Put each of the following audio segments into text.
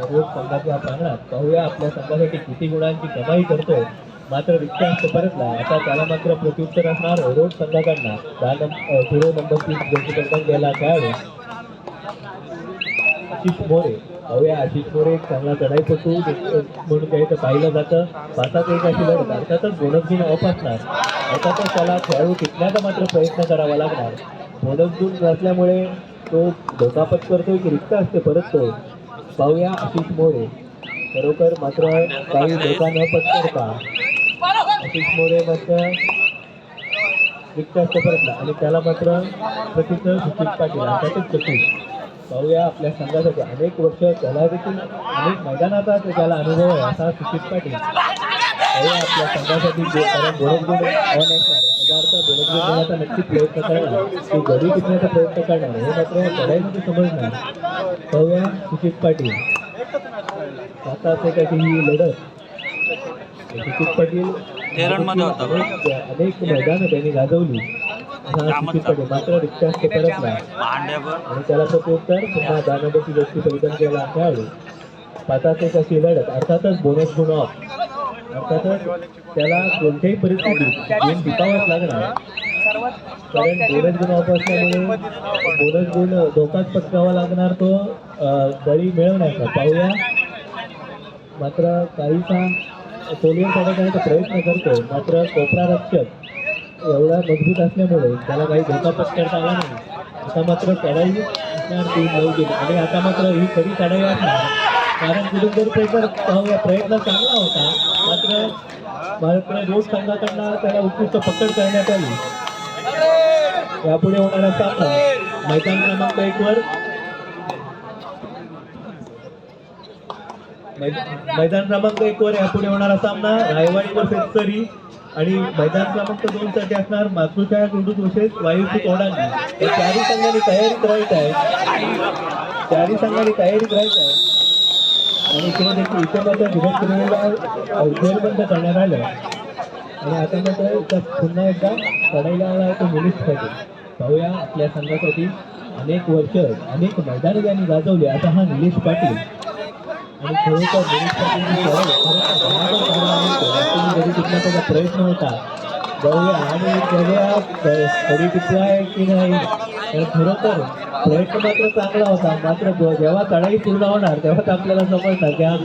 रोज संघाच्या प्रांगणात पाहूया आपल्या संघासाठी किती गुणांची कमाई करतो मात्र रिक्षा परतला आता त्याला मात्र प्रत्युत्तर असणार रोज संघाकडनं दहा नंबर झिरो नंबर तीन जर्सी कंटन गेला खेळाडू आशिष मोरे पाहूया आशिष मोरे एक चांगला चढाईपटू म्हणून काही पाहिलं जातं पाचात एक अशी लढत अर्थातच बोनस गुण ऑफ असणार अर्थातच त्याला खेळाडू टिकण्याचा मात्र प्रयत्न करावा लागणार बोनस गुण नसल्यामुळे तो धोकापत करतोय की रिक्त असते परत तो. पाहूया आशिष मोरे. खरोखर मात्र काही धोका न पत्करता आशिष मोरे मात्र रिक्त असते परतला आणि त्याला मात्र प्रसिद्ध सुचित पाटील अर्थातच चतुर पाहूया आपल्या संघासाठी अनेक वर्ष त्याला देखील अनेक मैदानाचा त्याला अनुभव आहे असा सुचित पाटील. पाहूया आपल्या संघासाठी जे नक्की बोनस प्रयत्न करणार तो गडी टिकण्याचा प्रयत्न करणार हे मात्र या लढाईमध्ये समजणार पाहूया सुचित पाटील. आता असं काय की ही लढत सुचित पाटील. अनेक मैदानं त्यांनी गाजवली मात्र रिक्षा करत नाही. आणि त्याला प्रत्युत्तर पुन्हा दानबची गोष्टी परिधान केला. खेळाडू. पाचाच एक अशी लढत. अर्थातच बोनस गुण ऑफ अर्थातच त्याला कोणत्याही परिस्थितीत गेम टिकावाच लागणार. कारण बोनस गुण ऑफ असल्यामुळे बोनस गुण धोकाच पत्कावा लागणार तो बळी मिळवण्याचा. पाहूया. मात्र काहीसा सोलियन काढण्याचा प्रयत्न करतो मात्र कोपरा रक्षक एवढा मजबूत असल्यामुळे त्याला काही धोका पत्करता आला नाही. आता मात्र चढाई असणार ती नऊ गेली आणि आता मात्र ही खरी चढाई असणार कारण कुठून प्रयत्न प्रयत्न चांगला होता. मात्र भारतने रोज संघाकडनं त्याला उत्कृष्ट पकड करण्यात आली. यापुढे होणारा सामना मैदान क्रमांक एक वर. मैदान क्रमांक एक वर यापुढे होणारा सामना रायवाडी वर्सेस सरी आणि मैदान क्रमांक दोन साठी असणार मातृछाया कृषी वर्सेस वायुची ओढांनी या चारही संघांनी तयारी करायची आहे. चारही संघांनी तयारी करायची आहे. आणि इकडे देखील इथे दिवस क्रियेला करण्यात आलं. आणि आता मात्र इथं पुन्हा एकदा चढायला आला आहे तो मुलीच पाहिजे पाहूया आपल्या संघासाठी अनेक वर्ष अनेक मैदान त्यांनी गाजवले. आता हा निलेश पाटील. आणि खरोखर निलेश पाटीलची टिकण्याचा प्रयत्न होता जाऊया आणि बघूया तरी टिकला आहे की नाही. तर खरोखर प्रयत्न मात्र चांगला होता. मात्र जेव्हा चढाई पूर्ण होणार तेव्हाच आपल्याला समजणार की हा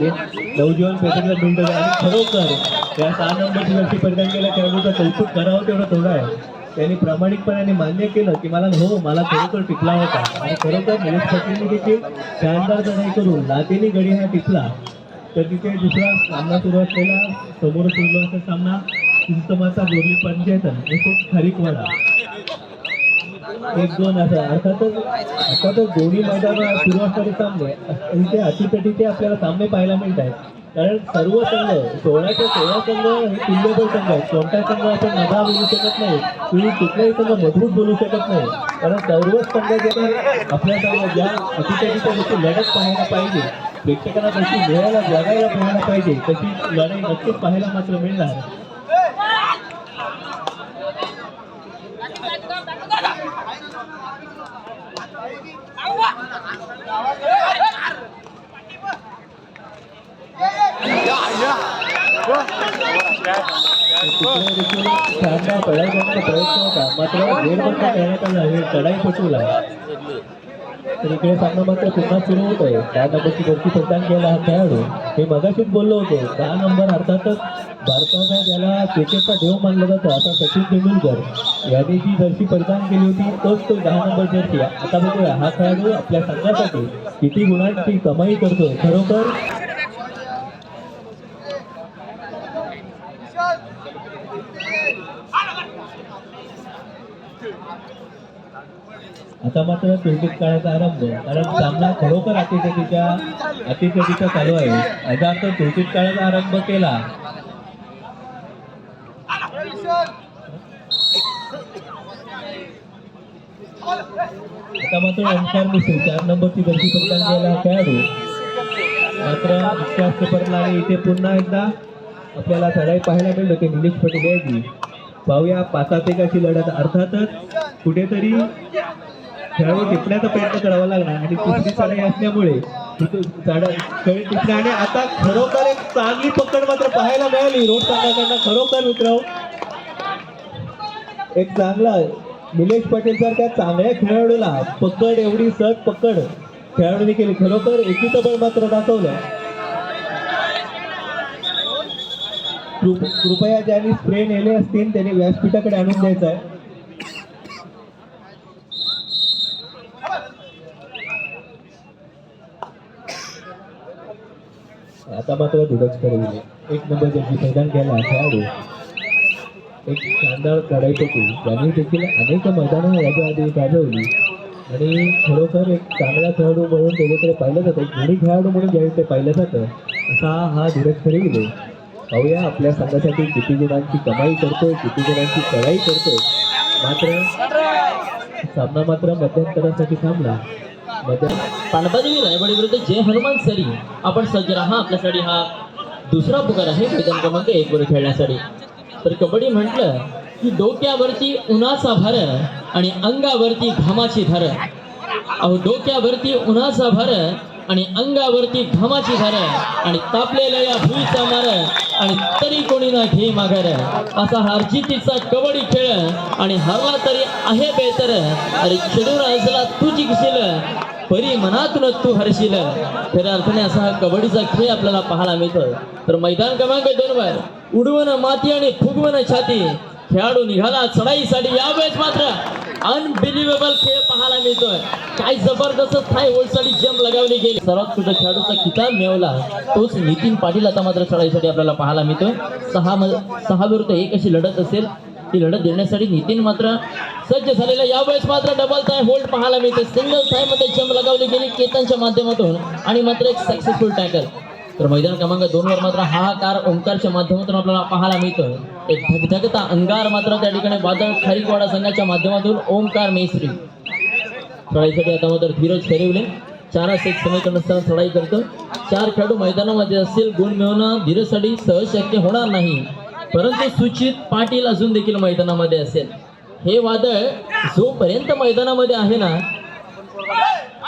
नवजीवन पेशंटला मिळतो आणि खरोखर या सहा नंबरची जशी परिधान केल्या त्यामुळे कौतुक करावं तेवढं थोडं आहे. त्यांनी प्रामाणिकपणाने मान्य केलं की मला हो मला खरोखर टिपला होता. आणि खरोखर निलेश पाटीलने देखील शानदार चढाई करून लातेनी गडी हा टिपला. तर तिथे दुसरा सामना सुरू असलेला समोर सुरू असा सामना चिंचमाचा बोरली पंचायत खरीक खारीकवाडा एक दोन असं अर्थातच अर्थातच दोन्ही मैदान सुरू असणारे सामने इथे अतिपेटीचे आपल्याला सामने पाहायला मिळत आहेत. कारण सर्व संघ सोळाच्या सोळा संघ हे तुल्यबळ संघ आहेत. कोणता संघ आपण नभा बोलू शकत नाही तुम्ही कुठलाही संघ मजबूत बोलू शकत नाही. कारण सर्वच संघ जे आपल्या संघ ज्या अतिशयच्या जशी लढत पाहायला पाहिजे प्रेक्षकांना तशी मिळायला जगायला पाहायला पाहिजे तशी लढाई नक्कीच पाहायला मात्र मिळणार. सामना देखील करण्याचा प्रयत्न होता मात्र गेरबंद करण्यात आला हे चढाई पटवला तर इकडे सामना मात्र पुन्हा सुरू होत आहे दहा नंबरची गोष्टी प्रदान केला हा खेळाडू हे मगाशीच बोललो होतो दहा नंबर अर्थातच भारताचा ज्याला क्रिकेटचा देव मानला जातो आता सचिन तेंडुलकर यांनी जी जर्सी प्रदान केली होती तोच तो दहा नंबर जर्सी आता बघूया हा खेळाडू आपल्या संघासाठी किती गुणांची कमाई करतो खरोखर आता मात्र क्रिकेट काळाचा आरंभ कारण सामना खरोखर अतिशतीच्या अतिशतीचा चालू आहे. याचा अर्थ क्रिकेट काळाचा आरंभ केला. आता मात्र ओंकार मिसळ चार नंबरची जर्सी पडताना केला खेळाडू. मात्र विश्वास पडला आणि इथे पुन्हा एकदा आपल्याला चढाई पाहायला मिळतो की निलेश पटेल याची पाहूया पाचात एक लढत अर्थातच कुठेतरी खेळाडू टिपण्याचा प्रयत्न करावा लागणार आणि तिसरी चढाई असल्यामुळे खेळ आणि आता खरोखर एक चांगली पकड मात्र पाहायला मिळाली. रोड संघाकडनं खरोखर मित्र एक चांगला निलेश पाटील सारख्या चांगल्या खेळाडूला पकड एवढी सहज पकड खेळाडूने केली. खरोखर एकीचं बळ मात्र दाखवलं. कृप- कृपया ज्यांनी स्प्रे नेले असतील त्यांनी व्यासपीठाकडे आणून द्यायचा आहे. आता मात्र धीरज करविले एक नंबर ज्यांची मैदान केला खेळाडू एक शानदार चढाईपटू त्यांनी देखील अनेक मैदानं याच्या आधी गाजवली. आणि खरोखर एक चांगला खेळाडू म्हणून त्याच्याकडे पाहिलं जातं एक गुणी खेळाडू म्हणून ज्यावेळी ते पाहिलं जातं असा हा धीरज खरेविले पाहूया आपल्या संघासाठी किती गुणांची कमाई करतोय किती गुणांची चढाई करतोय. मात्र सामना मात्र मध्यंतरासाठी थांबला. मध्य रायवाडी विरुद्ध जय हनुमान सरी. आपण सज्ज राहा आपल्यासाठी हा दुसरा पुकार आहे मैदान क्रमांक एक वर खेळण्यासाठी. तर कबड्डी म्हटलं की डोक्यावरती उन्हाचा भार आणि अंगावरती घामाची धार. अहो डोक्यावरती उन्हाचा भार आणि अंगावरती घामाची धार आणि तापलेल्या या भुईचा मार आणि तरी कोणी ना घे माघार. असा हारजीतीचा कबड्डी खेळ आणि हरला तरी आहे बेहतर अरे खेळून असला तू जिंकशील परी मनातून तू हरशील. खऱ्या अर्थाने असा हा कबड्डीचा खेळ आपल्याला पाहायला मिळतो. तर मैदान क्रमांक दोन वर उडवण माती आणि फुगवण छाती. खेळाडू निघाला चढाईसाठी. यावेळेस मात्र अनबिलिव्हेबल खेळ पाहायला मिळतोय. काय जबरदस्त थाय होल्डसाठी जंप लगावली गेली. सर्वात छोटा खेळाडूचा किताब मिळवला. तोच नितीन पाटील आता मात्र चढाईसाठी आपल्याला पाहायला मिळतोय. सहा म- सहा विरुद्ध एक अशी लढत असेल. ती लढत देण्यासाठी नितीन मात्र सज्ज झालेला यावेळेस मात्र डबल थाय होल्ड पाहायला मिळते. सिंगल थायमध्ये जंप लगावली गेली केतनच्या माध्यमातून. आणि मात्र एक सक्सेसफुल टॅकल तर मैदान क्रमांक दोन वर मात्र हाहाकार ओंकारच्या माध्यमातून आपल्याला पाहायला मिळतोय. एक धगधगता अंगार मात्र त्या ठिकाणी वादळ खरीकवाडा संघाच्या माध्यमातून ओंकार मेस्त्री. चढाईसाठी आता मात्र धीरज ठरवले चारास एक समीकरण असताना चढाई करतो चार खेळाडू मैदानामध्ये असतील गुण मिळवणं धीरजसाठी सहज शक्य होणार नाही परंतु सूचित पाटील अजून देखील मैदानामध्ये असेल हे वादळ जोपर्यंत मैदानामध्ये आहे ना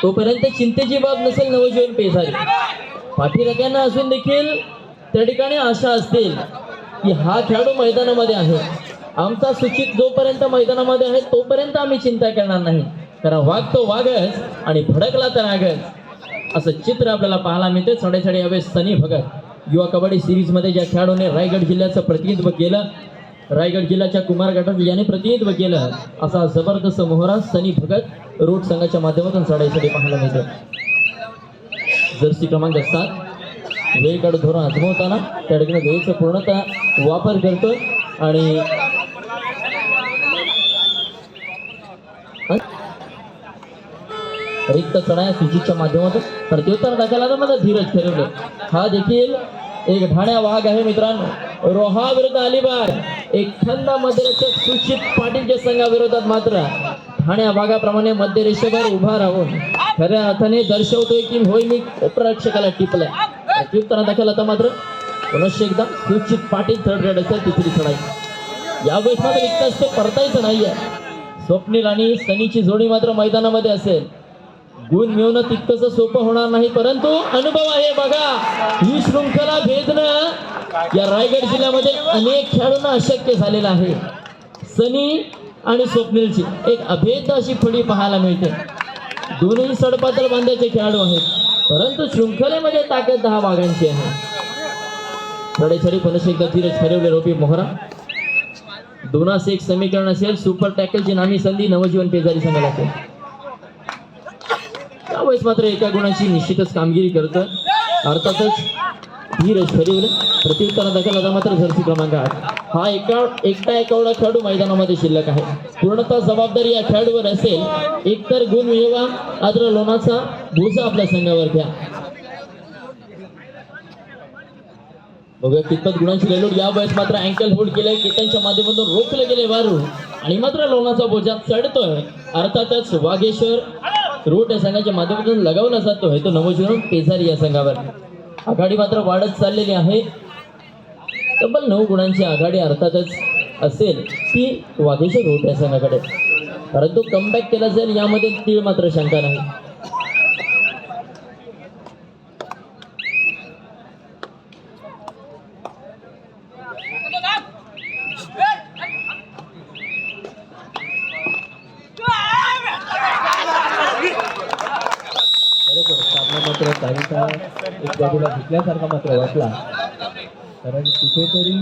तोपर्यंत चिंतेची बाब नसेल नवजीवन पेसारी पाठीराख्यांना असून देखील त्या ठिकाणी आशा असतील की हा खेळाडू मैदानामध्ये आहे आमचा सूचित जोपर्यंत मैदानामध्ये आहे तोपर्यंत आम्ही चिंता करणार नाही कारण वाघ तो आणि भडकला तर आगच असं चित्र आपल्याला पाहायला मिळते. साडेसाडे यावेळेस सनी भगत. युवा कबड्डी सिरीजमध्ये ज्या खेळाडूने रायगड जिल्ह्याचं प्रतिनिधित्व केलं रायगड जिल्ह्याच्या कुमार गटात याने प्रतिनिधित्व केलं असा जबरदस्त मोहरा सनी भगत रोड संघाच्या माध्यमातून चढाईसाठी पाहायला मिळतो. जर्सी क्रमांक सात. वेळ काढून धोरण आजमवताना त्या ठिकाणी वेळेचा पूर्णतः वापर करतो आणि रिक्त चढाया सुचितच्या माध्यमातून. प्रत्युत्तर तर मात्र धीरज ठरवले. हा देखील एक ठाण्या वाघ आहे मित्रांनो. रोहा विरुद्ध अलिबाग. एक थंड मध्यरक्षक सुचित पाटीलच्या संघाविरोधात मात्र ठाण्या वाघाप्रमाणे मध्य रेषेवर उभा राहून खऱ्या अर्थाने दर्शवतोय की होय मी उपरक्षकाला टिपलाय. प्रत्युत्तर दाखल आता मात्र पुनश्च एकदा सुचित पाटील थर्ड रेड असेल तिसरी चढाई. यावेळेस मात्र इतकंच ते परतायचं नाहीये. स्वप्नील आणि सनीची जोडी मात्र मैदानामध्ये असेल. गुण मिळवणं तितकंसं सोपं होणार नाही परंतु अनुभव आहे बघा. ही शृंखला भेदणं या रायगड जिल्ह्यामध्ये अनेक खेळाडूंना अशक्य झालेलं आहे. सनी आणि स्वप्नीलची एक अभेद अशी फळी पाहायला मिळते. दोन्ही सडपातळ बांध्याचे खेळाडू आहेत परंतु शृंखलेमध्ये ताकद दहा वाघांची आहे. चढाईसाठी पन्नास एकदा धीरज ठरवले रोपी मोहरा. दोनास एक समीकरण असेल सुपर टॅकलची नामी संधी नवजीवन पेजारी संघाला असेल. त्यावेळेस मात्र एका गुणाची निश्चितच कामगिरी करतं. अर्थातच धीरज ठरवले. प्रत्युत्तरा दाखल आता मात्र झरसी क्रमांक आठ. हा एका एकटा एकावडा खेळाडू मैदानामध्ये शिल्लक आहे. पूर्णतः जबाबदारी या खेळाडूवर असेल. एकतर गुण मिळवा मात्र लोणाचा भुजा आपल्या संघावर घ्या. बघूया कितपत गुणांची लेलोड या वयस मात्र अँकल होल्ड केलंय. केतनच्या माध्यमातून रोखले गेले वारू आणि मात्र लोणाचा बोजा चढतोय. अर्थातच वागेश्वर रोड या संघाच्या माध्यमातून लगावला जातोय तो नवजीवन पेसारी या संघावर आघाडी मात्र वाढत चाललेली आहे. तब्बल नऊ गुणांची आघाडी अर्थातच असेल ती वाघेश्वर रोड या संघाकडे परंतु कमबॅक केला जाईल यामध्ये तीळ मात्र शंका नाही बरोबर सामना मात्र काहीसा एक बाजूला जिंकल्यासारखा मात्र वाटला. कारण कुठेतरी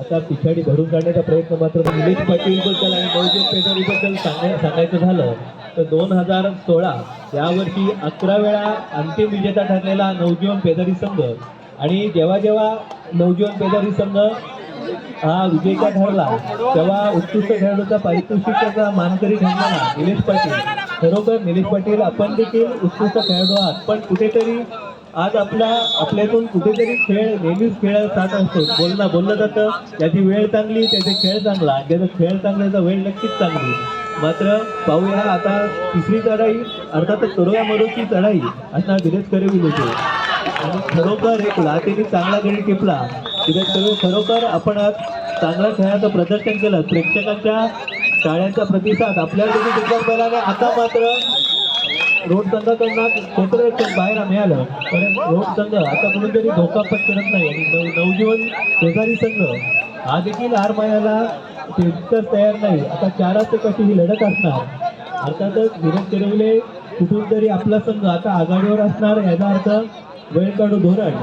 आता पिछाडी भरून काढण्याचा प्रयत्न मात्र निलेश पाटीलबद्दल आणि बहुजन पेदारी सांगाय सांगायचं झालं तर दोन हजार सोळा यावर्षी अकरा वेळा अंतिम विजेता ठरलेला नवजीवन पेदारी संघ. आणि जेव्हा जेव्हा नवजीवन पेदारी संघ हा विजेता ठरला तेव्हा उत्कृष्ट खेळाडूचा पारितोषिकाचा मानकरी ठरणारा निलेश पाटील. खरोखर निलेश पाटील आपण देखील उत्कृष्ट खेळाडू आहात. पण कुठेतरी आज आपला आपल्यातून कुठेतरी खेळ नेहमीच खेळ साथ असतो. बोलणं बोललं जातं. त्याची वेळ चांगली त्याचे खेळ चांगला. ज्याचा खेळ चांगल्याचा वेळ नक्कीच चांगली. मात्र पाहूया आता तिसरी चढाई अर्थातच करोया मरोची चढाई असणार धीरज करविलीची आणि खरोखर एक लातेने चांगला गडी टिपला. धीरज करे खरोखर आपण आज चांगल्या खेळाचं प्रदर्शन केलं. प्रेक्षकांच्या शाळांचा प्रतिसाद आपल्याला देखील तितकाच मिळाला. आता मात्र रोड संघाकडनं क्षेत्र बाहेर मिळालं. कारण रोड संघ आता कुठेतरी धोका पत्करत नाही. आणि नव- नवजीवन शेजारी संघ हा देखील हार मानायला तितकंच तयार नाही. आता चाराच कशी ही लढत असणार? अर्थातच विरोध चिरवले कुठून तरी आपला संघ आता आघाडीवर असणार याचा अर्थ वेळ काढू धोरण.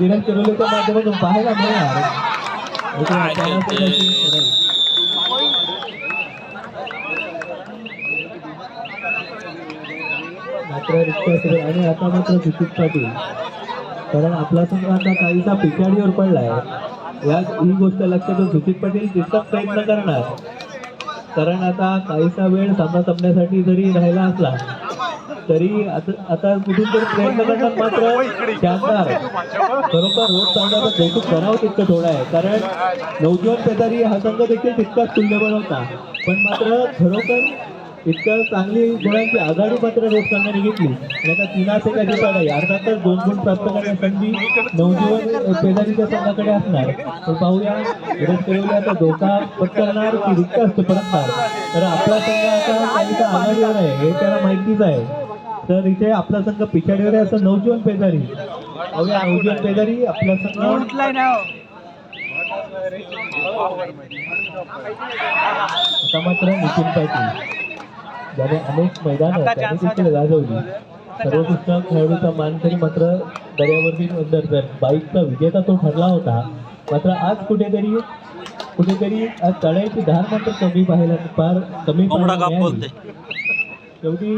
विरोध धीरज माध्यमातून पाहायला मिळणार इथे चाराचं कशी लढाई. मात्र रिक्त आणि आता मात्र सुचित पाटील कारण आपला संघ आता काहीसा पिछाडीवर पडलाय. या ही गोष्ट लक्षात घेऊन सुचित पाटील तितकाच प्रयत्न करणार. कारण आता काहीसा वेळ सामना संपण्यासाठी जरी राहिला असला तरी आता आता कुठून तरी प्रयत्न करतात मात्र शानदार. खरोखर रोज संघाचं कौतुक करावं तितकं थोडं आहे. कारण नवजीवन पेदारी हा संघ देखील तितकाच तुल्यबळ होता. पण मात्र खरोखर इतकं चांगली गुणांची आघाडी मात्र रोज संघाने घेतली. आणि आता तिनाच एका दिवसात आहे अर्थातच दोन गुण प्राप्त करण्याची संधी नवजीवन पेदारीच्या संघाकडे असणार. तर पाहूया रोज आता धोका पत्करणार की रिक्त असतो परतणार तर आपला संघ आता काहीसा आघाडीवर आहे हे त्याला माहितीच आहे. तर इथे आपला संघ पिछाडीवर आहे असं नवजीवन पेदारी. पाहूया नवजीवन पेदारी आपला संघ. आता मात्र नितीन पाटील ज्याने अनेक मैदान त्यांनी देखील गाजवली सर्वोत्कृष्ट खेळाडूचा मानकरी मात्र दर्यावरती नंतर बाईकचा विजेता तो ठरला होता. मात्र आज कुठेतरी कुठेतरी आज चढाईची धार मात्र कमी पाहायला फार कमी शेवटी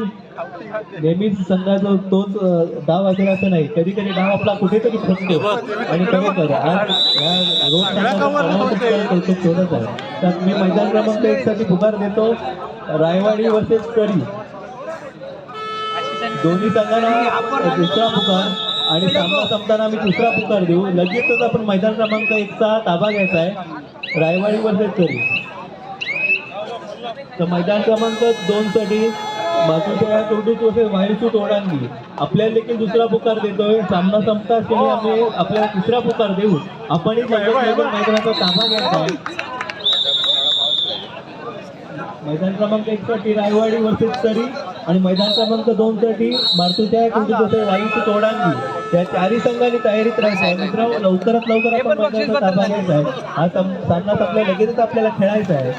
नेहमीच संघाचा तोच डाव असेल असं नाही. कधी कधी डाव आपला कुठेतरी फसतो आणि आज रोज संघाचं सर्वाधिक कौतुक शोधत आहे. तर मी मैदान क्रमांक एक साठी पुकार देतो. रायवाडी वर्सेस करी. दोन्ही संघांना दुसरा पुकार आणि सामना संपताना आम्ही दुसरा पुकार देऊ. लगेचच आपण मैदान क्रमांक एकचा ताबा घ्यायचा आहे. रायवाडी वर्सेस करी. तर मैदान क्रमांक दोन साठी बाजूच्या तोडूच वर्सेस वायुसूत तोडांनी आपल्याला देखील दुसरा पुकार देतोय. सामना संपता आम्ही आपल्याला तिसरा पुकार देऊ. आपणही मैदानाचा ताबा घ्यायचा आहे. मैदान क्रमांक एक साठी रायवाडी वर्सेस तरी आणि मैदान क्रमांक दोन साठी मारतूच्या कुंडू वायूची तोडांगी. या चारही संघांनी तयारीत राहायचं आहे मित्र लवकरात लवकर आपण मैदानाचा ताबा घ्यायचा आहे. हा सम- सामना संपला लगेचच आपल्याला खेळायचा आहे.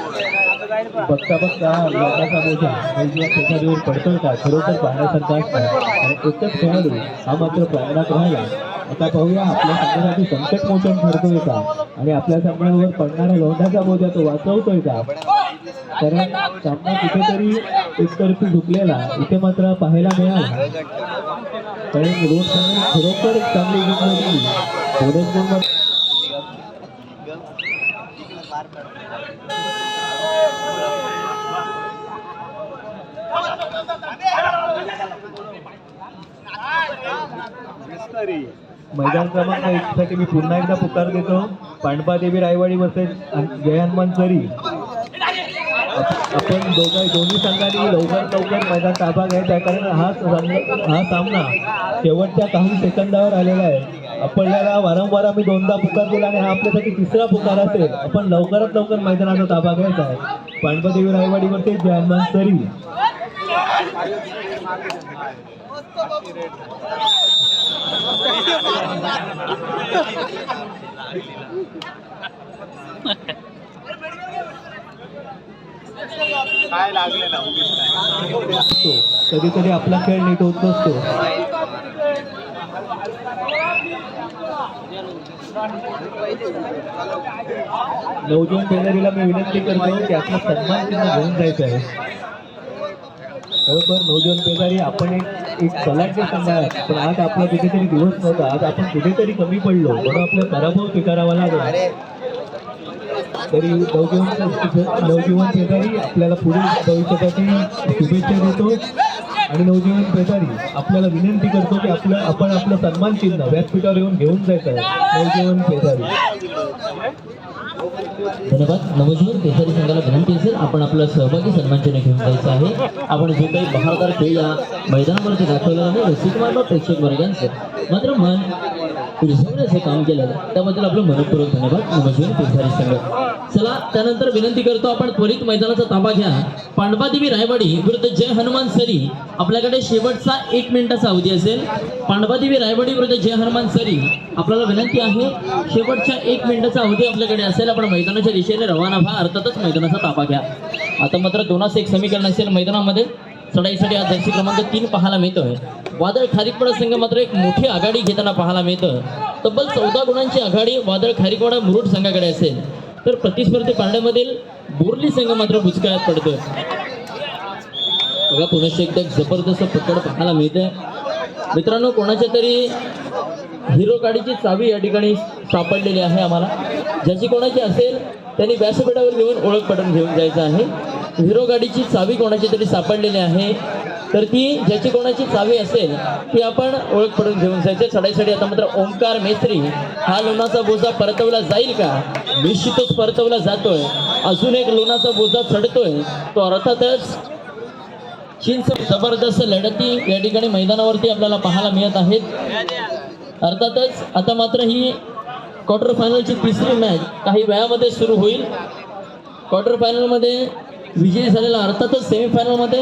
बघता बघता लोकांचा बोजा म्हणजे शेजारीवर पडतोय का? खरोखर पाहण्यासारखा असणार आणि एकच खेळाडू हा मात्र प्रांगणात राहिला. आता पाहूया आपल्या संघासाठी संकट मोचन ठरतोय का? आणि आपल्या संघावर पडणारा लोंढाचा बोजा तो वाचवतोय का? कारण सामना कुठेतरी एकतर्फी झुकलेला इथे मात्र पाहायला मिळाला. कारण रोज खरोखर चांगली जिंकली होती थोडेच मैदान क्रमांक एक साठी मी पुन्हा एकदा पुकार देतो. पांडपा देवी रायवाडी वर्सेस जय हनुमान सरी आपण दोघं दोन्ही संघांनी लवकर लवकर मैदान ताबा घ्यायचा आहे. कारण हा हा सामना शेवटच्या काही सेकंदावर आलेला आहे. आपल्याला वारंवार आम्ही दोनदा पुकार दिला आणि हा आपल्यासाठी तिसरा पुकार असेल. आपण लवकरात लवकर मैदानाचा ताबा घ्यायचा आहे. पांडपा देवी रायवाडी Ha जय हनुमान असतो. कधीतरी आपला खेळ नीट होत नसतो. नवजून टेलरीला मी विनंती करतो की आपला सन्मान त्यांना घेऊन जायचं आहे. बरोबर नवजवान पेदारी आपण एक एक बलाढ्य संघ पण आज आपला कुठेतरी दिवस नव्हता. आज आपण कुठेतरी कमी पडलो. म्हणून आपला पराभव स्वीकारावा लागला. तरी नवजीवन नवजीवन पेदारी आपल्याला पुढील भविष्यासाठी शुभेच्छा देतो. आणि नवजीवन पेदारी आपल्याला विनंती करतो की आपलं आपण आपलं सन्मान चिन्ह व्यासपीठावर येऊन घेऊन जायचं आहे. नवजीवन पेदारी धन्यवाद. नवजीवन केसरी संघाला विनंती असेल आपण आपलं सहभागी सन्मानचिन्ह घेऊन जायचं आहे. आपण जो काही बहारदार खेळ या मैदानावरती दाखवलेला आहे रसिक मानव प्रेक्षक वर्गांचं. मात्र मन उलझवण्याचं काम केलं. त्याबद्दल आपलं मनपूर्वक धन्यवाद. नमस्कार केसरी संघ चला त्यानंतर विनंती करतो आपण त्वरित मैदानाचा ताबा घ्या. पांडवादेवी रायवाडी विरुद्ध जय हनुमान सरी. आपल्याकडे शेवटचा एक मिनिटाचा अवधी असेल. पांडवादेवी रायवाडी विरुद्ध जय हनुमान सरी. आपल्याला विनंती आहे शेवटच्या एक मिनिटाचा अवधी आपल्याकडे असेल. आपण मैदानाच्या दिशेने रवाना व्हा. अर्थातच मैदानाचा ताबा घ्या. आता मात्र दोनास एक समीकरण असेल मैदानामध्ये. चढाईसाठी आज जर्सी क्रमांक तीन पाहायला मिळतोय. वादळ खारीकवाडा संघ मात्र एक मोठी आघाडी घेताना पाहायला मिळतं तब्बल चौदा गुणांची आघाडी वादळ खारीकवाडा मुरुड संघाकडे असेल. तर प्रतिस्पर्धी पांड्यामधील बोर्ली संघ मात्र बुचकाळ्यात पडतोय. बघा पुनश्च एकदा जबरदस्त पकड पाहायला मिळते मित्रांनो कोणाच्या तरी हिरो गाडीची चावी या ठिकाणी सापडलेली आहे आम्हाला. ज्याची कोणाची असेल त्यांनी व्यासपीठावर घेऊन ओळख पटवून घेऊन जायचं आहे. हिरो गाडीची चावी कोणाची तरी सापडलेली आहे. तर ती ज्याची कोणाची चावी असेल ती आपण ओळख पडून घेऊन जायचे. चढाईसाठी आता मात्र ओंकार मेस्त्री हा लोणाचा बोजा परतवला जाईल का? निश्चितच परतवला जातोय. अजून एक लोणाचा बोजा चढतोय. तो अर्थातच चीनचं जबरदस्त लढती या ठिकाणी मैदानावरती आपल्याला पाहायला मिळत आहेत. अर्थातच आता मात्र ही क्वार्टर फायनलची तिसरी मॅच काही वेळामध्ये सुरू होईल. क्वार्टर फायनलमध्ये विजय झालेला अर्थातच सेमीफायनलमध्ये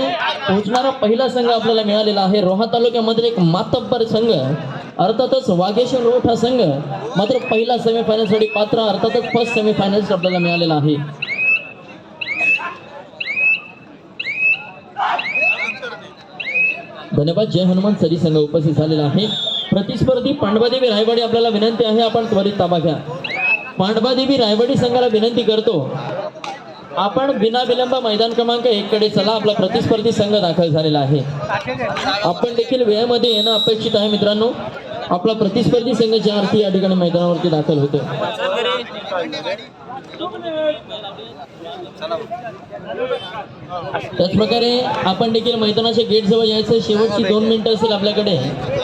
पोहोचणारा पहिला संघ आपल्याला मिळालेला आहे. रोहा तालुक्यामधील एक मातब्बर संघ अर्थातच वागेश्वर रोठ हा संघ मात्र पहिला सेमीफायनलसाठी पात्र अर्थातच फर्स्ट सेमीफायनल आपल्याला मिळालेला आहे. धन्यवाद. जय हनुमान सरी संघ उपस्थित झालेला आहे. प्रतिस्पर्धी पांडवादेवी रायवाडी आपल्याला विनंती आहे. आपण त्वरित ताबा घ्या. पांडवादेवी रायवाडी संघाला विनंती करतो. आपण बिना विलंब मैदान क्रमांक एक कडे चला आपला प्रतिस्पर्धी संघ दाखल झालेला आहे. आपण देखील वेळेमध्ये येणं अपेक्षित आहे मित्रांनो. आपला प्रतिस्पर्धी संघ ज्या अर्थी या ठिकाणी मैदानावरती दाखल होतो त्याचप्रकारे आपण देखील मैदानाच्या गेट जवळ यायचं शेवटची दोन मिनिटं असेल आपल्याकडे.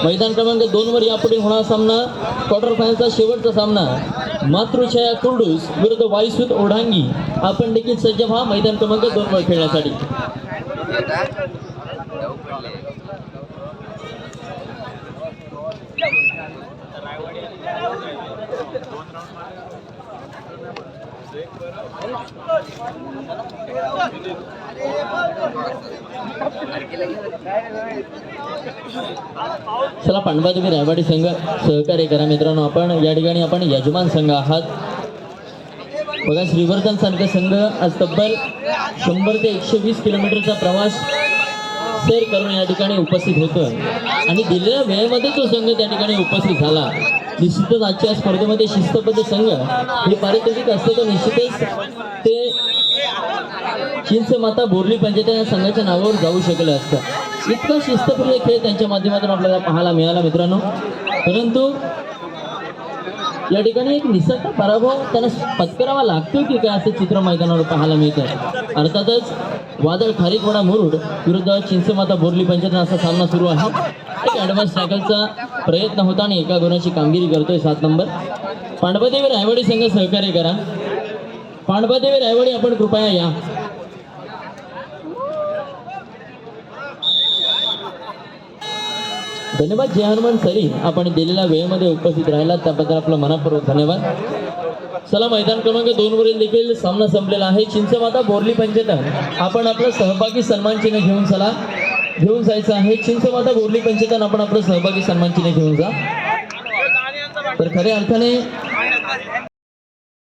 मैदान क्रमांक दोन वर यापुढे होणारा सामना. क्वार्टर फायनलचा शेवटचा सामना. मातृछाया कुर्डूस विरुद्ध वायुसूत ओढांगी. आपण देखील सज्ज व्हा. मैदान क्रमांक दोन वर खेळण्यासाठी. चला पांडवादेवी रायवाडी संघ सहकार्य करा मित्रांनो. आपण या ठिकाणी आपण यजमान संघ आहात. बघा श्रीवर्धन सारखा संघ आज तब्बल शंभर ते एकशे वीस किलोमीटरचा प्रवास सैर करून या ठिकाणी उपस्थित होतो. आणि दिलेल्या वेळेमध्ये तो संघ त्या ठिकाणी उपस्थित झाला. निश्चितच आजच्या स्पर्धेमध्ये शिस्तबद्ध संघ हे पारितोषिक असतं तर निश्चितच ते चीनचं माता बोरली पंचायत या संघाच्या नावावर जाऊ शकलं असतं. इतका शिस्तप्रिय खेळ त्यांच्या माध्यमातून आपल्याला पाहायला मिळाला मित्रांनो. परंतु या ठिकाणी एक निसर्ग पराभव त्यांना पत्करावा लागतो की काय असं चित्र मैदानावर पाहायला मिळतं अर्थातच वादळ खारीकवाडा मुरुड विरुद्ध चिंचमाता बोरली पंचायत असा सामना सुरू आहे. एक ॲडव्हान्स सायकलचा प्रयत्न होता आणि एका गुणाची कामगिरी करतोय सात नंबर. पांडवदेवी रायवाडी संघ सहकार्य करा. पांडवदेवी रायवाडी आपण कृपया या. धन्यवाद जय हनुमान सरी आपण दिलेल्या वेळेमध्ये उपस्थित राहिलात. त्याबद्दल आपलं मनापूर्वक धन्यवाद. चला मैदान क्रमांक दोन वरील देखील सामना संपलेला आहे. चिंचमाता बोरली पंचायत आपण आपलं सहभागी सन्मान चिन्ह घेऊन चला. घेऊन जायचं आहे. चिंचमाता बोरली पंचायत आपण आपलं सहभागी सन्मान चिन्ह घेऊन जा. तर खऱ्या अर्थाने